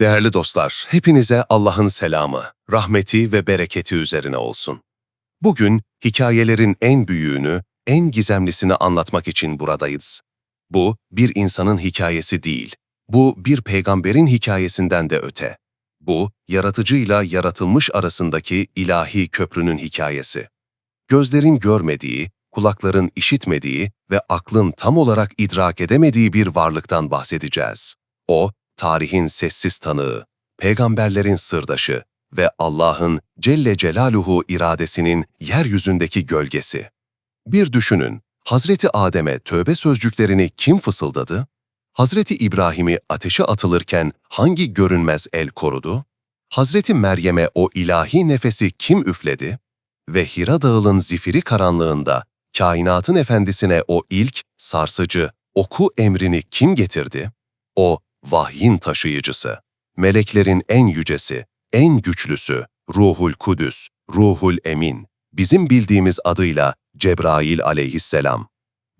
Değerli dostlar, hepinize Allah'ın selamı, rahmeti ve bereketi üzerine olsun. Bugün hikayelerin en büyüğünü, en gizemlisini anlatmak için buradayız. Bu bir insanın hikayesi değil. Bu bir peygamberin hikayesinden de öte. Bu yaratıcıyla yaratılmış arasındaki ilahi köprünün hikayesi. Gözlerin görmediği, kulakların işitmediği ve aklın tam olarak idrak edemediği bir varlıktan bahsedeceğiz. O, tarihin sessiz tanığı, peygamberlerin sırdaşı ve Allah'ın Celle Celaluhu iradesinin yeryüzündeki gölgesi. Bir düşünün, Hazreti Adem'e tövbe sözcüklerini kim fısıldadı? Hazreti İbrahim'i ateşe atılırken hangi görünmez el korudu? Hazreti Meryem'e o ilahi nefesi kim üfledi? Ve Hira Dağı'nın zifiri karanlığında kainatın efendisine o ilk, sarsıcı, oku emrini kim getirdi? O, vahyin taşıyıcısı, meleklerin en yücesi, en güçlüsü, Ruhul Kudüs, Ruhul Emin, bizim bildiğimiz adıyla Cebrail aleyhisselam.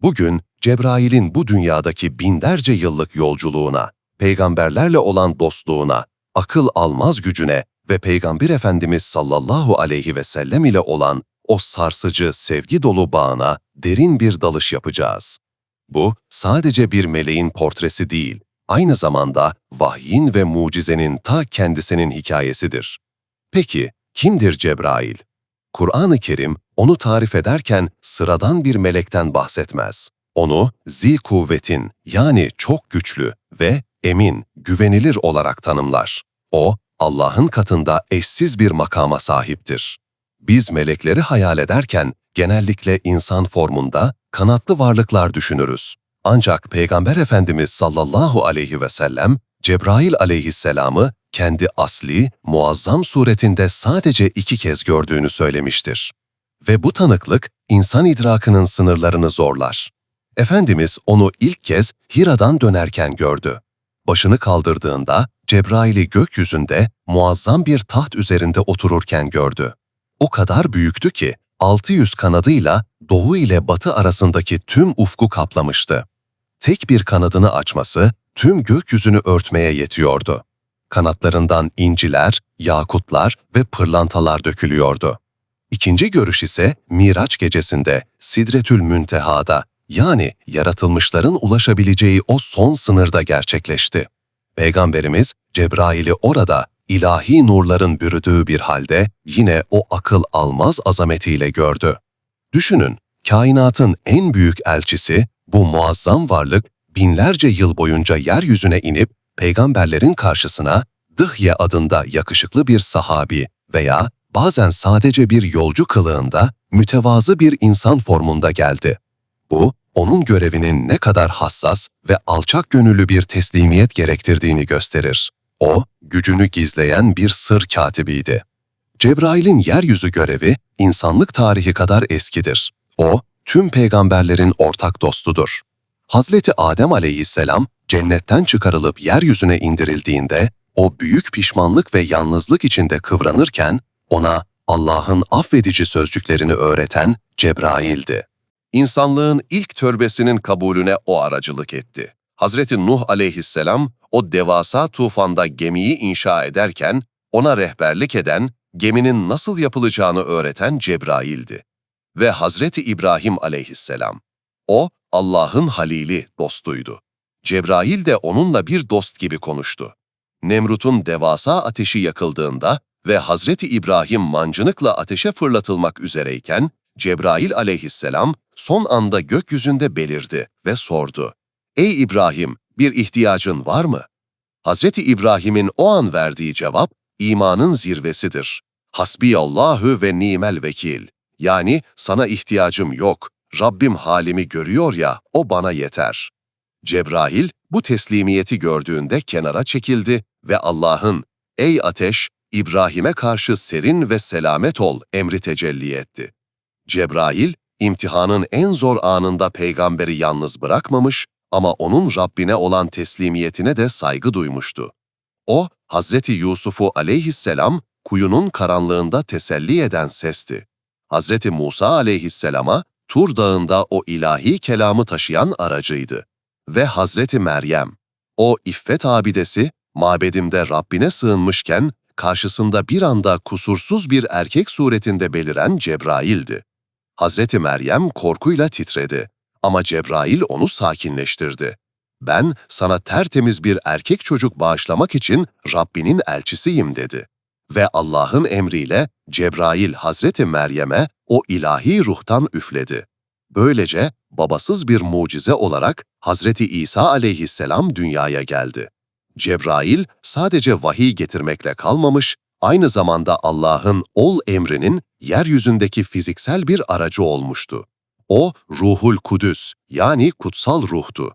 Bugün Cebrail'in bu dünyadaki binlerce yıllık yolculuğuna, peygamberlerle olan dostluğuna, akıl almaz gücüne ve Peygamber Efendimiz sallallahu aleyhi ve sellem ile olan o sarsıcı, sevgi dolu bağına derin bir dalış yapacağız. Bu sadece bir meleğin portresi değil, aynı zamanda vahyin ve mucizenin ta kendisinin hikayesidir. Peki kimdir Cebrail? Kur'an-ı Kerim onu tarif ederken sıradan bir melekten bahsetmez. Onu zi kuvvetin yani çok güçlü ve emin, güvenilir olarak tanımlar. O, Allah'ın katında eşsiz bir makama sahiptir. Biz melekleri hayal ederken genellikle insan formunda kanatlı varlıklar düşünürüz. Ancak Peygamber Efendimiz sallallahu aleyhi ve sellem Cebrail aleyhisselamı kendi asli, muazzam suretinde sadece iki kez gördüğünü söylemiştir. Ve bu tanıklık insan idrakının sınırlarını zorlar. Efendimiz onu ilk kez Hira'dan dönerken gördü. Başını kaldırdığında Cebrail'i gökyüzünde muazzam bir taht üzerinde otururken gördü. O kadar büyüktü ki 600 kanadıyla doğu ile batı arasındaki tüm ufku kaplamıştı. Tek bir kanadını açması tüm gökyüzünü örtmeye yetiyordu. Kanatlarından inciler, yakutlar ve pırlantalar dökülüyordu. İkinci görüş ise Miraç gecesinde Sidretül Münteha'da yani yaratılmışların ulaşabileceği o son sınırda gerçekleşti. Peygamberimiz Cebrail'i orada ilahi nurların bürüdüğü bir halde yine o akıl almaz azametiyle gördü. Düşünün, kainatın en büyük elçisi bu muazzam varlık binlerce yıl boyunca yeryüzüne inip peygamberlerin karşısına Dıhye adında yakışıklı bir sahabi veya bazen sadece bir yolcu kılığında mütevazı bir insan formunda geldi. Bu, onun görevinin ne kadar hassas ve alçak gönüllü bir teslimiyet gerektirdiğini gösterir. O, gücünü gizleyen bir sır katibiydi. Cebrail'in yeryüzü görevi insanlık tarihi kadar eskidir. O, tüm peygamberlerin ortak dostudur. Hazreti Adem aleyhisselam cennetten çıkarılıp yeryüzüne indirildiğinde o büyük pişmanlık ve yalnızlık içinde kıvranırken ona Allah'ın affedici sözcüklerini öğreten Cebrail'di. İnsanlığın ilk törbesinin kabulüne o aracılık etti. Hazreti Nuh aleyhisselam o devasa tufanda gemiyi inşa ederken ona rehberlik eden, geminin nasıl yapılacağını öğreten Cebrail'di. Ve Hazreti İbrahim aleyhisselam. O Allah'ın halili, dostuydu. Cebrail de onunla bir dost gibi konuştu. Nemrut'un devasa ateşi yakıldığında ve Hazreti İbrahim mancınıkla ateşe fırlatılmak üzereyken, Cebrail aleyhisselam son anda gökyüzünde belirdi ve sordu. Ey İbrahim, bir ihtiyacın var mı? Hazreti İbrahim'in o an verdiği cevap, imanın zirvesidir. Hasbiyallahu ve nimel vekil. Yani sana ihtiyacım yok, Rabbim halimi görüyor ya, o bana yeter. Cebrail bu teslimiyeti gördüğünde kenara çekildi ve Allah'ın, ey ateş, İbrahim'e karşı serin ve selamet ol emri tecelli etti. Cebrail, imtihanın en zor anında peygamberi yalnız bırakmamış ama onun Rabbine olan teslimiyetine de saygı duymuştu. O, Hazreti Yusuf'u aleyhisselam kuyunun karanlığında teselli eden sesti. Hazreti Musa aleyhisselama Tur Dağı'nda o ilahi kelamı taşıyan aracıydı. Ve Hazreti Meryem, o iffet abidesi, Mabedimde Rabbine sığınmışken karşısında bir anda kusursuz bir erkek suretinde beliren Cebrail'di. Hazreti Meryem korkuyla titredi ama Cebrail onu sakinleştirdi. Ben sana tertemiz bir erkek çocuk bağışlamak için Rabbinin elçisiyim dedi. Ve Allah'ın emriyle Cebrail Hazreti Meryem'e o ilahi ruhtan üfledi. Böylece babasız bir mucize olarak Hazreti İsa aleyhisselam dünyaya geldi. Cebrail sadece vahiy getirmekle kalmamış, aynı zamanda Allah'ın ol emrinin yeryüzündeki fiziksel bir aracı olmuştu. O Ruhul Kudüs yani kutsal ruhtu.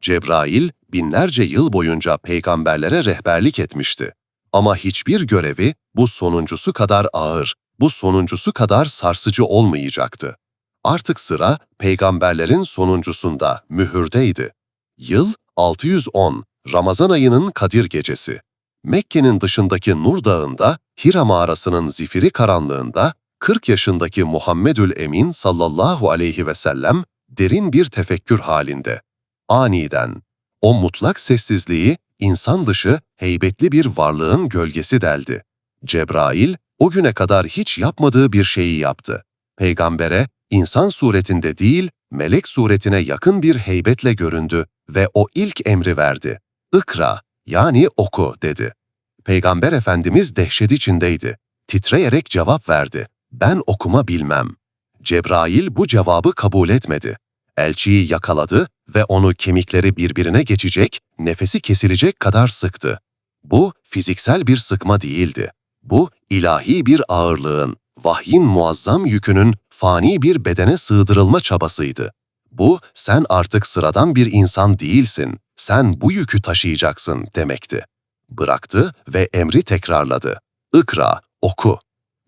Cebrail binlerce yıl boyunca peygamberlere rehberlik etmişti. Ama hiçbir görevi bu sonuncusu kadar ağır, bu sonuncusu kadar sarsıcı olmayacaktı. Artık sıra peygamberlerin sonuncusunda, mühürdeydi. Yıl 610, Ramazan ayının Kadir Gecesi. Mekke'nin dışındaki Nur Dağı'nda, Hira mağarasının zifiri karanlığında 40 yaşındaki Muhammedül Emin sallallahu aleyhi ve sellem derin bir tefekkür halinde. Aniden, o mutlak sessizliği insan dışı heybetli bir varlığın gölgesi deldi. Cebrail o güne kadar hiç yapmadığı bir şeyi yaptı. Peygambere insan suretinde değil, melek suretine yakın bir heybetle göründü ve o ilk emri verdi. Ikra yani oku dedi. Peygamber Efendimiz dehşet içindeydi. Titreyerek cevap verdi. Ben okuma bilmem. Cebrail bu cevabı kabul etmedi. Elçiyi yakaladı ve onu kemikleri birbirine geçecek, nefesi kesilecek kadar sıktı. Bu fiziksel bir sıkma değildi. Bu ilahi bir ağırlığın, vahyin muazzam yükünün fani bir bedene sığdırılma çabasıydı. Bu sen artık sıradan bir insan değilsin, sen bu yükü taşıyacaksın demekti. Bıraktı ve emri tekrarladı. Ikra, oku.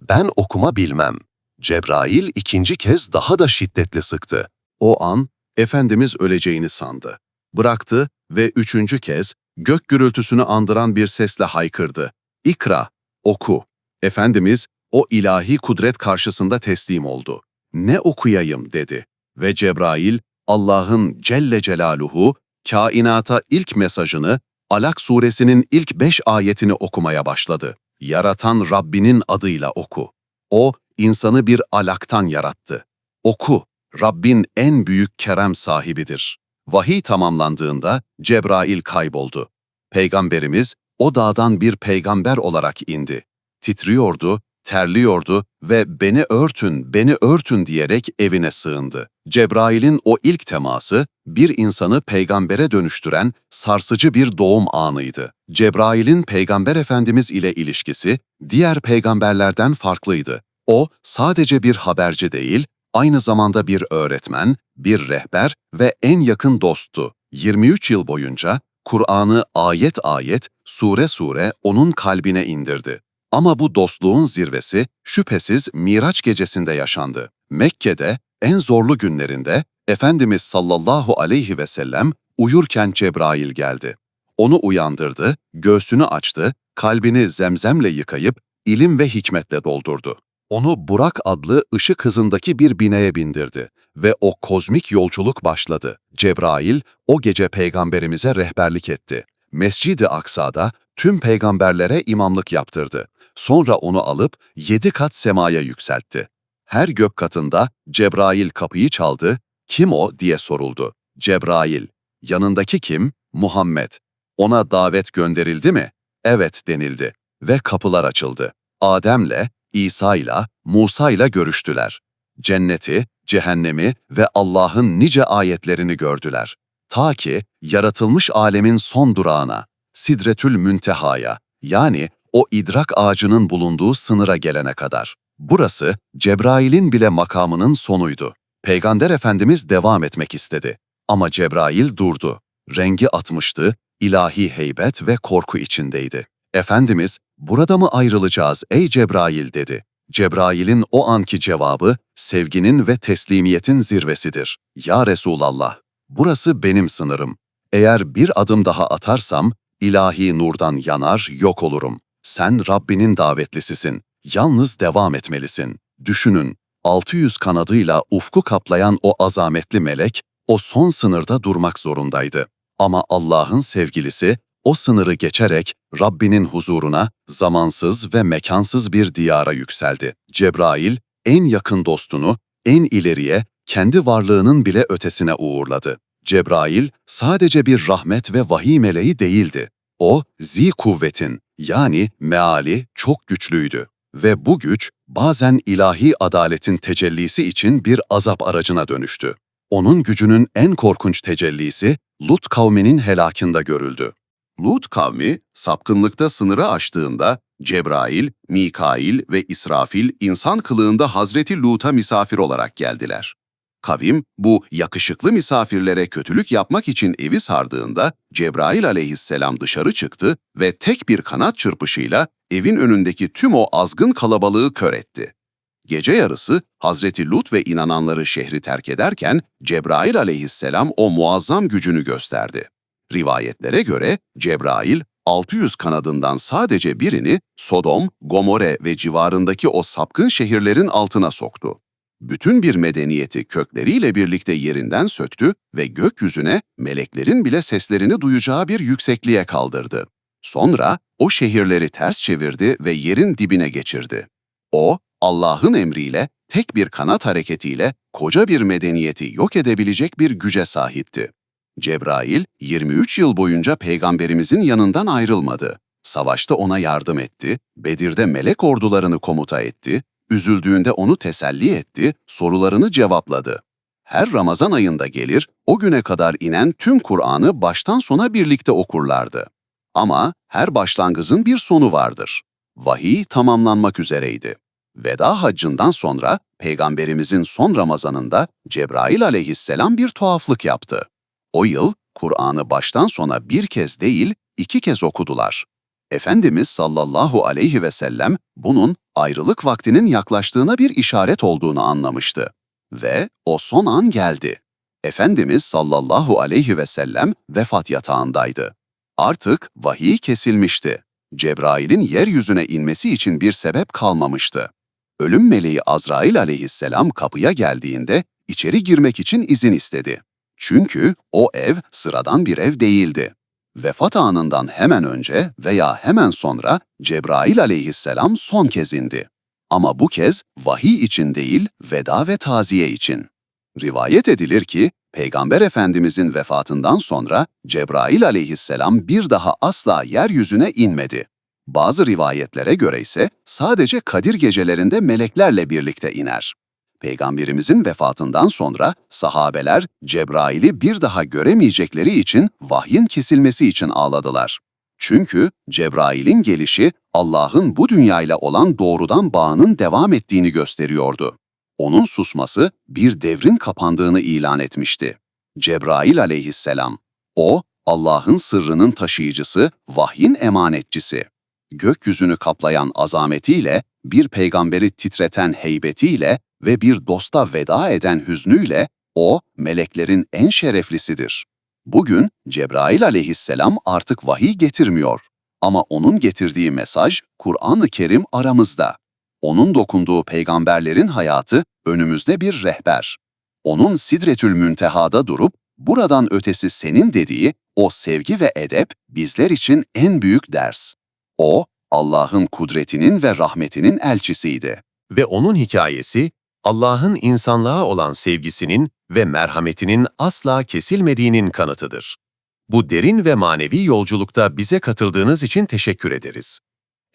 Ben okuma bilmem. Cebrail ikinci kez daha da şiddetli sıktı. O an Efendimiz öleceğini sandı. Bıraktı ve üçüncü kez gök gürültüsünü andıran bir sesle haykırdı. İkra, oku. Efendimiz o ilahi kudret karşısında teslim oldu. Ne okuyayım dedi ve Cebrail Allah'ın Celle Celaluhu kainata ilk mesajını Alak suresinin ilk beş ayetini okumaya başladı. Yaratan Rabbinin adıyla oku. O, insanı bir alaktan yarattı. Oku, Rabbin en büyük kerem sahibidir. Vahiy tamamlandığında Cebrail kayboldu. Peygamberimiz o dağdan bir peygamber olarak indi. Titriyordu, terliyordu ve beni örtün, beni örtün diyerek evine sığındı. Cebrail'in o ilk teması bir insanı peygambere dönüştüren sarsıcı bir doğum anıydı. Cebrail'in peygamber efendimiz ile ilişkisi diğer peygamberlerden farklıydı. O sadece bir haberci değil, aynı zamanda bir öğretmen, bir rehber ve en yakın dosttu. 23 yıl boyunca Kur'an'ı ayet ayet, sure sure onun kalbine indirdi. Ama bu dostluğun zirvesi şüphesiz Miraç gecesinde yaşandı. Mekke'de en zorlu günlerinde Efendimiz sallallahu aleyhi ve sellem uyurken Cebrail geldi. Onu uyandırdı, göğsünü açtı, kalbini zemzemle yıkayıp ilim ve hikmetle doldurdu. Onu Burak adlı ışık hızındaki bir bineye bindirdi ve o kozmik yolculuk başladı. Cebrail o gece peygamberimize rehberlik etti. Mescid-i Aksa'da tüm peygamberlere imamlık yaptırdı. Sonra onu alıp yedi kat semaya yükseltti. Her gök katında Cebrail kapıyı çaldı, kim o diye soruldu. Cebrail, yanındaki kim? Muhammed. Ona davet gönderildi mi? Evet denildi ve kapılar açıldı. Adem'le, İsa'yla, Musa'yla görüştüler. Cenneti, cehennemi ve Allah'ın nice ayetlerini gördüler. Ta ki yaratılmış alemin son durağına, Sidretül Münteha'ya yani o idrak ağacının bulunduğu sınıra gelene kadar. Burası Cebrail'in bile makamının sonuydu. Peygamber Efendimiz devam etmek istedi. Ama Cebrail durdu. Rengi atmıştı, ilahi heybet ve korku içindeydi. Efendimiz, burada mı ayrılacağız ey Cebrail dedi. Cebrail'in o anki cevabı sevginin ve teslimiyetin zirvesidir. Ya Resulallah, burası benim sınırım. Eğer bir adım daha atarsam ilahi nurdan yanar, yok olurum. Sen Rabbinin davetlisisin. Yalnız devam etmelisin. Düşünün, 600 kanadıyla ufku kaplayan o azametli melek, o son sınırda durmak zorundaydı. Ama Allah'ın sevgilisi, o sınırı geçerek Rabbinin huzuruna zamansız ve mekansız bir diyara yükseldi. Cebrail, en yakın dostunu en ileriye, kendi varlığının bile ötesine uğurladı. Cebrail sadece bir rahmet ve vahiy meleği değildi. O, zi kuvvetin yani meali çok güçlüydü. Ve bu güç bazen ilahi adaletin tecellisi için bir azap aracına dönüştü. Onun gücünün en korkunç tecellisi Lut kavminin helakında görüldü. Lut kavmi sapkınlıkta sınırı aştığında Cebrail, Mikail ve İsrafil insan kılığında Hazreti Lut'a misafir olarak geldiler. Kavim bu yakışıklı misafirlere kötülük yapmak için evi sardığında Cebrail aleyhisselam dışarı çıktı ve tek bir kanat çırpışıyla evin önündeki tüm o azgın kalabalığı kör etti. Gece yarısı Hazreti Lut ve inananları şehri terk ederken Cebrail aleyhisselam o muazzam gücünü gösterdi. Rivayetlere göre Cebrail 600 kanadından sadece birini Sodom, Gomorre ve civarındaki o sapkın şehirlerin altına soktu. Bütün bir medeniyeti kökleriyle birlikte yerinden söktü ve gökyüzüne meleklerin bile seslerini duyacağı bir yüksekliğe kaldırdı. Sonra o şehirleri ters çevirdi ve yerin dibine geçirdi. O, Allah'ın emriyle tek bir kanat hareketiyle koca bir medeniyeti yok edebilecek bir güce sahipti. Cebrail 23 yıl boyunca peygamberimizin yanından ayrılmadı. Savaşta ona yardım etti, Bedir'de melek ordularını komuta etti, üzüldüğünde onu teselli etti, sorularını cevapladı. Her Ramazan ayında gelir, o güne kadar inen tüm Kur'an'ı baştan sona birlikte okurlardı. Ama her başlangıcın bir sonu vardır. Vahiy tamamlanmak üzereydi. Veda haccından sonra peygamberimizin son Ramazanında Cebrail aleyhisselam bir tuhaflık yaptı. O yıl Kur'an'ı baştan sona bir kez değil, iki kez okudular. Efendimiz sallallahu aleyhi ve sellem bunun ayrılık vaktinin yaklaştığına bir işaret olduğunu anlamıştı. Ve o son an geldi. Efendimiz sallallahu aleyhi ve sellem vefat yatağındaydı. Artık vahiy kesilmişti. Cebrail'in yeryüzüne inmesi için bir sebep kalmamıştı. Ölüm meleği Azrail aleyhisselam kapıya geldiğinde içeri girmek için izin istedi. Çünkü o ev sıradan bir ev değildi. Vefat anından hemen önce veya hemen sonra Cebrail aleyhisselam son kez indi. Ama bu kez vahiy için değil, veda ve taziye için. Rivayet edilir ki, Peygamber Efendimizin vefatından sonra Cebrail aleyhisselam bir daha asla yeryüzüne inmedi. Bazı rivayetlere göre ise sadece Kadir gecelerinde meleklerle birlikte iner. Peygamberimizin vefatından sonra sahabeler Cebrail'i bir daha göremeyecekleri için vahyin kesilmesi için ağladılar. Çünkü Cebrail'in gelişi Allah'ın bu dünyayla olan doğrudan bağının devam ettiğini gösteriyordu. Onun susması bir devrin kapandığını ilan etmişti. Cebrail aleyhisselam, o Allah'ın sırrının taşıyıcısı, vahyin emanetçisi. Gökyüzünü kaplayan azametiyle, bir peygamberi titreten heybetiyle ve bir dosta veda eden hüznüyle o meleklerin en şereflisidir. Bugün Cebrail aleyhisselam artık vahiy getirmiyor ama onun getirdiği mesaj Kur'an-ı Kerim aramızda. Onun dokunduğu peygamberlerin hayatı önümüzde bir rehber. Onun Sidretül Münteha'da durup buradan ötesi senin dediği o sevgi ve edep bizler için en büyük ders. O Allah'ın kudretinin ve rahmetinin elçisiydi. Ve onun hikayesi, Allah'ın insanlığa olan sevgisinin ve merhametinin asla kesilmediğinin kanıtıdır. Bu derin ve manevi yolculukta bize katıldığınız için teşekkür ederiz.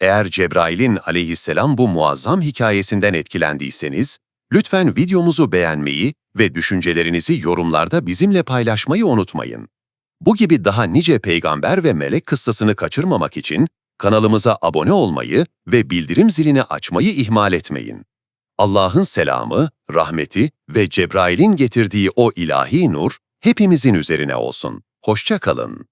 Eğer Cebrail'in aleyhisselam bu muazzam hikayesinden etkilendiyseniz, lütfen videomuzu beğenmeyi ve düşüncelerinizi yorumlarda bizimle paylaşmayı unutmayın. Bu gibi daha nice peygamber ve melek kıssasını kaçırmamak için kanalımıza abone olmayı ve bildirim zilini açmayı ihmal etmeyin. Allah'ın selamı, rahmeti ve Cebrail'in getirdiği o ilahi nur hepimizin üzerine olsun. Hoşça kalın.